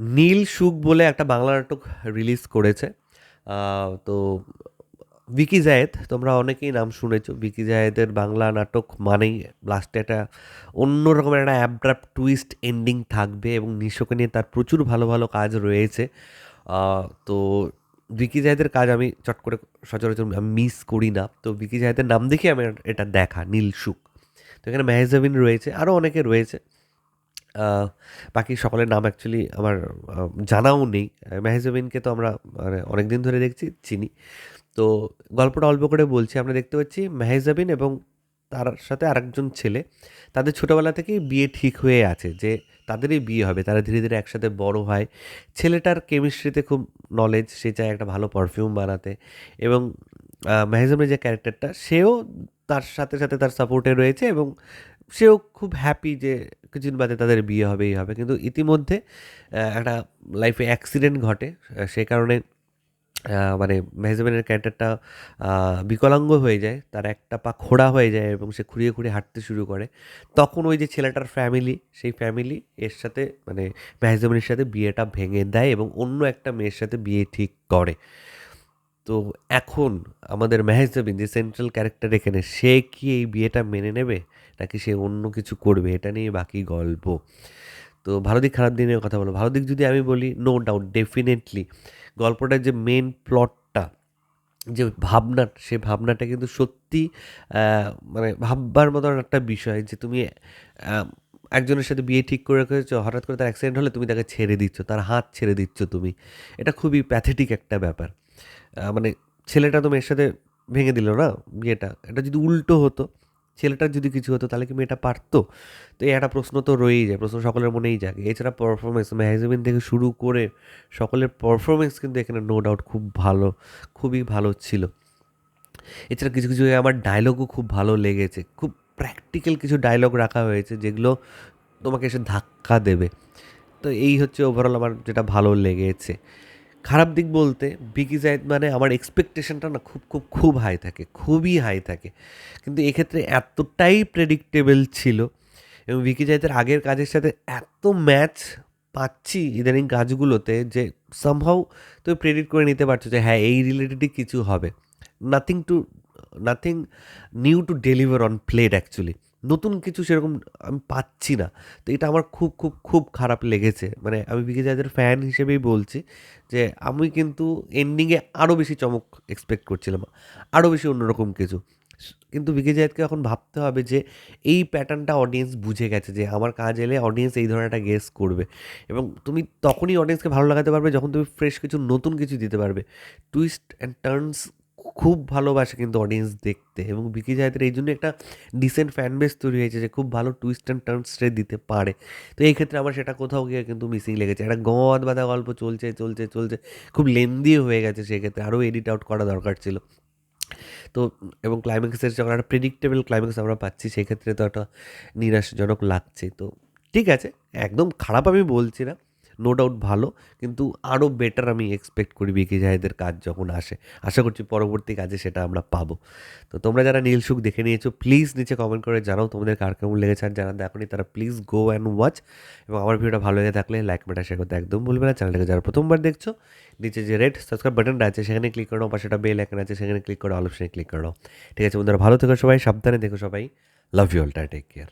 নীল সুখ বলে একটা বাংলা নাটক রিলিজ করেছে। তো ভিকি জায়েদ, তোমরা অনেকেই নাম শুনেছো। ভিকি জায়েদের বাংলা নাটক মানেই লাস্টে একটা অন্য রকমের একটা অ্যাবড্রাপ টুইস্ট এন্ডিং থাকবে এবং নিশোকে নিয়ে তার প্রচুর ভালো ভালো কাজ রয়েছে। তো ভিকি জাহেদের কাজ আমি চট করে সচরাচর আমি মিস করি না। তো ভিকি জায়েদের নাম দেখে আমি এটা দেখা, নীল সুখ। তো এখানে মেহেজাবিন রয়েছে আরও অনেকে রয়েছে। বাকি সকলের নাম অ্যাকচুয়ালি আমার জানাও নেই। মেহেজাবিনকে তো আমরা মানে অনেক দিন ধরে দেখছি, চিনি। তো গল্পটা অল্প করে বলছি, আমরা দেখতে পাচ্ছি মেহেজাবিন এবং তার সাথে আরেকজন ছেলে, তাদের ছোটোবেলা থেকেই বিয়ে ঠিক হয়ে আছে, যে তাদেরই বিয়ে হবে, তারা ধীরে ধীরে একসাথে বড় হয়। ছেলেটার কেমিস্ট্রিতে খুব নলেজ সে চায় একটা ভালো পারফিউম বানাতে এবং মেহেজামের যে ক্যারেক্টারটা সেও তার সাথে সাথে তার সাপোর্টে রয়েছে এবং সেও খুব হ্যাপি যে কিছুদিন বাদে তাদের বিয়ে হবেই হবে। কিন্তু ইতিমধ্যে একটা লাইফে অ্যাক্সিডেন্ট ঘটে। সে কারণে মানে মেহজাবিনের ক্যারেক্টারটা বিকলাঙ্গ হয়ে যায়। তার একটা পা খোড়া হয়ে যায় এবং সে খুঁড়িয়ে খুঁড়িয়ে হাঁটতে শুরু করে। তখন ওই যে ছেলেটার ফ্যামিলি সেই ফ্যামিলি এর সাথে মানে মেহজাবিনের সাথে বিয়েটা ভেঙে দেয় এবং অন্য একটা মেয়ের সাথে বিয়ে ঠিক করে। তো এখন আমাদের মেহেজাবিন যে সেন্ট্রাল ক্যারেক্টার এখানে, সে কি এই বিয়েটা মেনে নেবে? নাকি সে অন্য কিছু করবে? এটা নিয়ে বাকি গল্প। তো ভালো দিক খারাপ দিনের কথা বলো। ভালো দিক যদি আমি বলি নো ডাউট ডেফিনেটলি গল্পটার যে মেন প্লটটা যে ভাবনা, সে ভাবনাটা কিন্তু সত্যি মানে ভাববার মতন একটা বিষয় যে তুমি একজনের সাথে বিয়ে ঠিক করে রেখেছো, হঠাৎ করে তার অ্যাক্সিডেন্ট হলে তুমি তাকে ছেড়ে দিচ্ছ, তার হাত ছেড়ে দিচ্ছ তুমি। এটা খুবই প্যাথেটিক একটা ব্যাপার। মানে ছেলেটা তো মেয়ের সাথে ভেঙে দিল না বিয়েটা। এটা যদি উল্টো হতো ছেলেটার যদি কিছু হতো, তাহলে কি মেয়েটা পারতো? তো এই একটা প্রশ্ন তো রয়েই যায়, প্রশ্ন সকলের মনেই জাগে। এছাড়া পারফরমেন্স ম্যাগাজিন থেকে শুরু করে সকলের পারফরমেন্স কিন্তু এখানে নো ডাউট খুব ভালো, খুবই ভালো ছিল। এছাড়া কিছু কিছু আমার ডায়লগও খুব ভালো লেগেছে। খুব প্র্যাকটিক্যাল কিছু ডায়লগ রাখা হয়েছে যেগুলো তোমাকে এসে ধাক্কা দেবে। তো এই হচ্ছে ওভারঅল আমার যেটা ভালো লেগেছে। খারাপ দিক বলতে বিকি জায়দ মানে আমার এক্সপেকটেশনটা না খুব খুব খুব হাই থাকে, খুবই হাই থাকে। কিন্তু এক্ষেত্রে এতটাই প্রেডিক্টেবল ছিল এবং বিকি জায়দের আগের কাজের সাথে এত ম্যাচ পাচ্ছি ইদানিং কাজগুলোতে যে সামহাউ তুমি প্রেডিক্ট করে নিতে পারছ যে হ্যাঁ এই রিলেটেডই কিছু হবে। Nothing to nothing new to deliver on plate actually নতুন কিছু সেরকম আমি পাচ্ছি না। তো এটা আমার খুব খুব খুব খারাপ লেগেছে। মানে আমি বিকে জাদের ফ্যান হিসেবেই বলছি যে, আমি কিন্তু এন্ডিংয়ে আরও বেশি চমক এক্সপেক্ট করছিলাম আরও বেশি অন্যরকম কিছু। কিন্তু বিকে জায়দকে এখন ভাবতে হবে যে, এই প্যাটার্নটা অডিয়েন্স বুঝে গেছে যে, আমার কাজ এলে অডিয়েন্স এই ধরনের একটা গেস করবে। এবং তুমি তখনই অডিয়েন্সকে ভালো লাগাতে পারবে যখন তুমি ফ্রেশ কিছু, নতুন কিছু দিতে পারবে। টুইস্ট অ্যান্ড টার্নস খুব ভালোবাসে কিন্তু অডিয়েন্স দেখতে এবং বিকি জাহেদের এই জন্য একটা ডিসেন্ট ফ্যান বেস তৈরি হয়েছে যে খুব ভালো টুইস্ট অ্যান্ড টার্নসে দিতে পারে। তো এই ক্ষেত্রে আমার সেটা কোথাও গিয়ে কিন্তু মিসিং লেগেছে। একটা গদ বাঁধা গল্প চলছে চলছে চলছে, খুব লেন্দিও হয়ে গেছে সেক্ষেত্রে আরও এডিট আউট করা দরকার ছিল। তো এবং ক্লাইম্যাক্সের যখন একটা প্রেডিক্টেবল ক্লাইম্যাক্স আমরা পাচ্ছি সেক্ষেত্রে তো একটা নিরাশজনক লাগছে। তো ঠিক আছে, একদম খারাপ আমি বলছি না। নো ডাউট ভালো, কিন্তু আরও বেটার আমি এক্সপেক্ট করি বিকি জাহেদের কাজ যখন আসে। আশা করছি পরবর্তী কাজে সেটা আমরা পাবো। তো তোমরা যারা নীল সুখ দেখে নিয়েছো প্লিজ নিচে কমেন্ট করে জানাও তোমাদের কার কেমন লেগেছে। আর যারা দেখো তারা প্লিজ গো অ্যান্ড ওয়াচ এবং আমার ভিডিওটা ভালো লেগে থাকলে লাইক মেটা শেয়ার করতে একদম ভুলবে না। চ্যানেলটাকে যারা প্রথমবার দেখছ, নিচে যে রেড সাবস্ক্রাইব বাটনটা আছে, সেখানে ক্লিক করো পাশে একটা বেল এখন আছে, সেখানে ক্লিক করো অল ক্লিক করো ঠিক আছে বন্ধুরা, ভালো থেকো সবাই, সাবধানে দেখো সবাই। Love you all take care